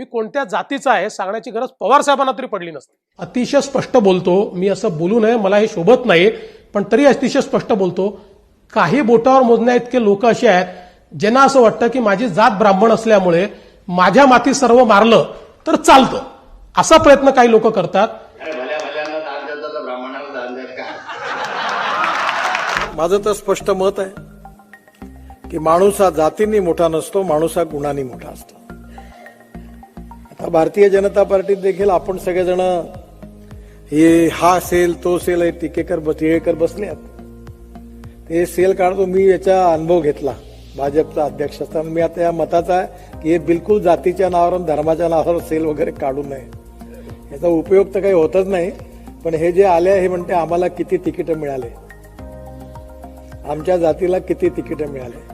मी कोणत्या जातीचा आहे सांगण्याची गरज पवार साहेबांना तरी पडली नसते. अतिशय स्पष्ट बोलतो. मी असं बोलू नये. मला हे शोभत नाही पण तरी अतिशय स्पष्ट बोलतो. काही बोटावर मोजण्या इतके लोक असे आहेत ज्यांना असं वाटतं की माझी जात ब्राह्मण असल्यामुळे माझ्या माती सर्व मारलं तर चालतं. असा प्रयत्न काही लोक करतात. माझं तर स्पष्ट मत आहे की माणूस हा जातींनी मोठा नसतो माणूस हा गुणांनी मोठा असतो. भारतीय जनता पार्टीत देखील आपण सगळेजण हे हा सेल तो सेल हे टिकेकर बस टिळेकर बसले आहेत ते सेल काढतो मी याचा अनुभव घेतला. भाजपचा अध्यक्ष असताना मी आता या मताचा आहे की हे बिलकुल जातीच्या नावावर धर्माच्या नावावर सेल वगैरे काढू नये. याचा उपयोग तर काही होतच नाही पण हे जे आले हे म्हणते आम्हाला किती तिकीट मिळाले. आमच्या जातीला किती तिकीट मिळाले.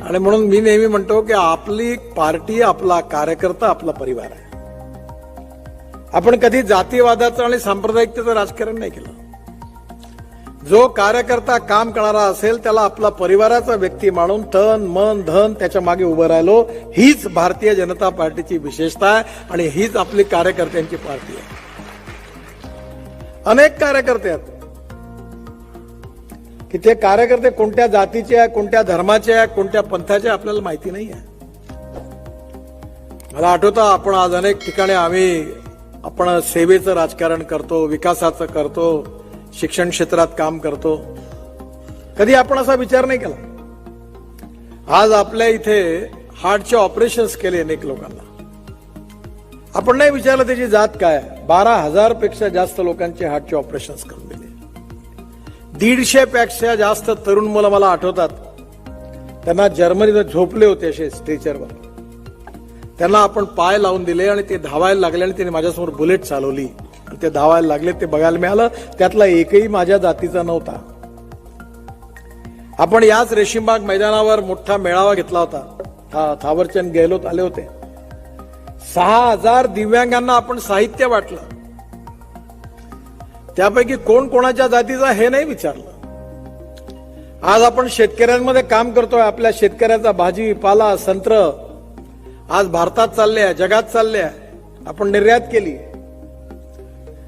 आणि म्हणून मी नेहमी म्हणतो की आपली पार्टी आपला कार्यकर्ता आपला परिवार आहे. आपण कधी जातीवादाचं आणि सांप्रदायिकतेचं राजकारण नाही केलं. जो कार्यकर्ता काम करणारा असेल त्याला आपला परिवाराचा व्यक्ती मानून तन मन धन त्याच्यामागे उभं राहिलो हीच भारतीय जनता पार्टीची विशेषता आहे आणि हीच आपली कार्यकर्त्यांची पार्टी आहे. अनेक कार्यकर्ते आहेत. की ते कार्यकर्ते कोणत्या जातीचे आहे कोणत्या धर्माचे आहे कोणत्या पंथाचे आपल्याला माहिती नाही आहे. मला आठवतं आपण आज अनेक ठिकाणी आम्ही आपण सेवेचं राजकारण करतो विकासाचं करतो शिक्षण क्षेत्रात काम करतो. कधी आपण असा विचार नाही केला? आज आपल्या इथे हार्टचे ऑपरेशन्स केले अनेक लोकांना. आपण नाही विचारलं त्याची जात काय? बारा हजारपेक्षा जास्त लोकांचे हार्टचे ऑपरेशन्स करून दीडशे पेक्षा जास्त तरुण मुलं मला आठवतात. त्यांना जर्मनीत झोपले होते असे स्ट्रेचरवर. त्यांना आपण पाय लावून दिले आणि ते धावायला लागले आणि त्यांनी माझ्यासमोर बुलेट चालवली. आणि ते धावायला लागले ते बघायला मिळालं त्यातला एकही माझ्या जातीचा नव्हता. आपण याच रेशीमबाग मैदानावर मोठा मेळावा घेतला होता. था थावरचंद गेहलोत आले होते. सहा हजार दिव्यांगांना आपण साहित्य वाटलं. त्यापैकी कोण कोणाच्या जातीचा हे नाही विचारलं. आज आपण शेतकऱ्यांमध्ये काम करतोय आपल्या शेतकऱ्याचा भाजी पाला संत्र. आज भारतात चालल्या जगात चालल्या आपण निर्यात केली.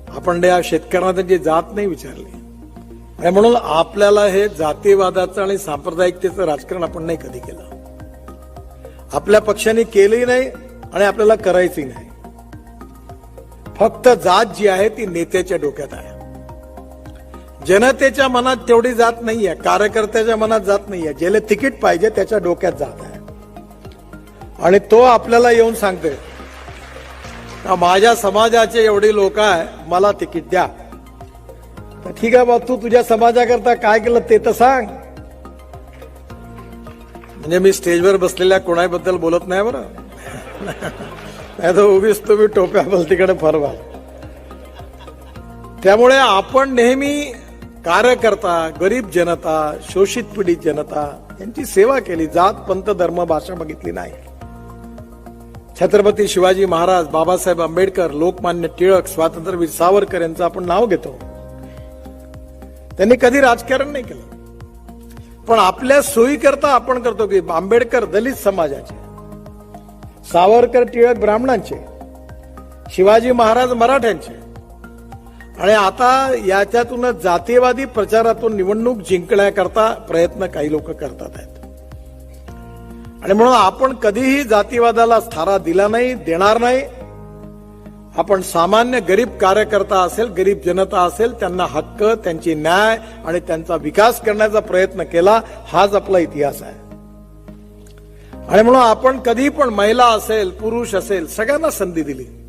आपण या शेतकऱ्यांना त्यांची जात नाही विचारली. म्हणून आपल्याला हे जातीवादाचं आणि सांप्रदायिकतेचं राजकारण आपण नाही कधी केलं. आपल्या पक्षाने केलंही नाही आणि आपल्याला करायचंही नाही. फक्त जात जी आहे ती नेत्याच्या डोक्यात आहे. जनतेच्या मनात तेवढी जात नाहीये कार्यकर्त्याच्या मनात जात नाहीये. ज्याला तिकीट पाहिजे त्याच्या डोक्यात जात आहे. आणि तो आपल्याला येऊन सांगतोय माझ्या समाजाचे एवढे लोक आहे मला तिकीट द्या. तर ठीक आहे बा तू तुझ्या समाजाकरता काय केलं ते तर सांग. म्हणजे मी स्टेजवर बसलेल्या कोणाबद्दल बोलत नाही बरं. नाही तर उगीच तुम्ही टोप्या तिकडे फरवा. त्यामुळे आपण नेहमी कार्यकर्ता गरीब जनता शोषित पीडित जनता यांची सेवा केली जात पंत धर्म भाषा बघितली नाही. छत्रपती शिवाजी महाराज बाबासाहेब आंबेडकर लोकमान्य टिळक स्वातंत्र्यवीर सावरकर यांचं आपण नाव घेतो. त्यांनी कधी राजकारण नाही केलं. पण आपल्या सोयीकरता आपण करतो की आंबेडकर दलित समाजाचे सावरकर टिळक ब्राह्मणांचे शिवाजी महाराज मराठ्यांचे आणि आता याच्यातूनच जातीयवादी प्रचारातून निवडणूक जिंकण्याकरता प्रयत्न काही लोक करतात आहेत. आणि म्हणून आपण कधीही जातीवादाला थारा दिला नाही देणार नाही. आपण सामान्य गरीब कार्यकर्ता असेल गरीब जनता असेल त्यांना हक्क त्यांची न्याय आणि त्यांचा विकास करण्याचा प्रयत्न केला हाच आपला इतिहास आहे. आणि म्हणून आपण कधी पण महिला असेल पुरुष असेल सगळ्यांना संधी दिली.